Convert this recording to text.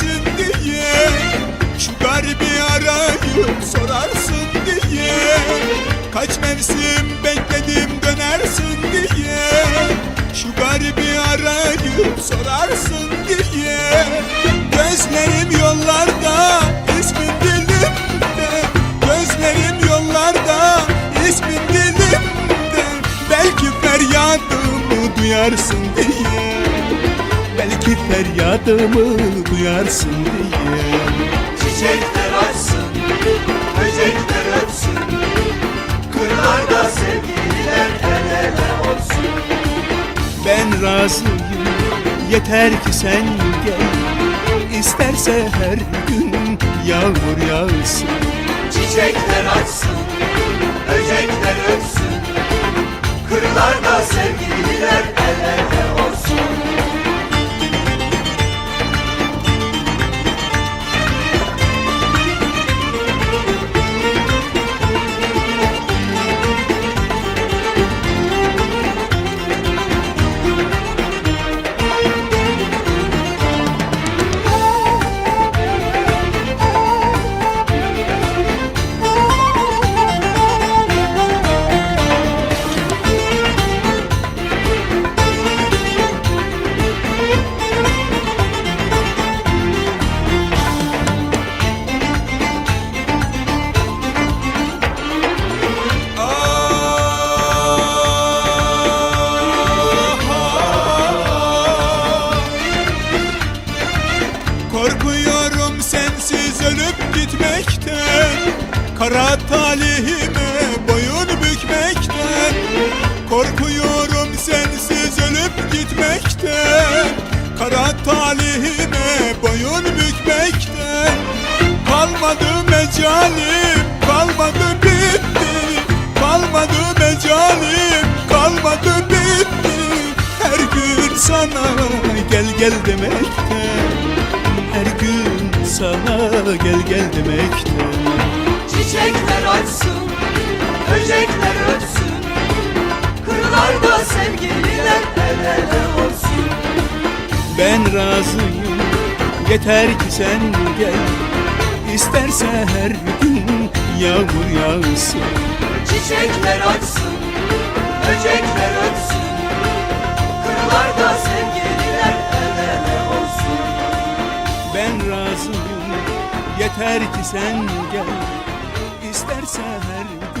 gidersin diye. Şu garbi arayıp sorarsın diye. Kaç mevsim bekledim dönersin diye. Şu garbi arayıp sorarsın diye. Gözlerim yollarda ismin dilimde Gözlerim yollarda ismin dilimde Belki feryadımı duyarsın feryadımı duyarsın diye. Çiçekler açsın, böcekler ötsün Kırlarda sevgililer el ele olsun. Ben razıyım yeter ki sen gel. İsterse her gün yağmur yağsın. Çiçekler açsın, böcekler ötsün Kırlarda sevgililer el ele olsun gitmekten Kara talihime boyun bükmekten Korkuyorum sensiz ölüp gitmekten Kara talihime boyun bükmekten. Kalmadı mecalim, kalmadı bitti Kalmadı mecalim, kalmadı bitti. Her gün sana gel gel demekten sana gel gel demekten Çiçekler açsın, böcekler ötsün Kırlarda sevgililer el ele olsun. Ben razıyım yeter ki sen gel İsterse her gün yağmur yağsın. Çiçekler açsın, böcekler ötsün Kırlarda sevgililer Ben razıyım. Yeter ki sen gel. İsterse her gün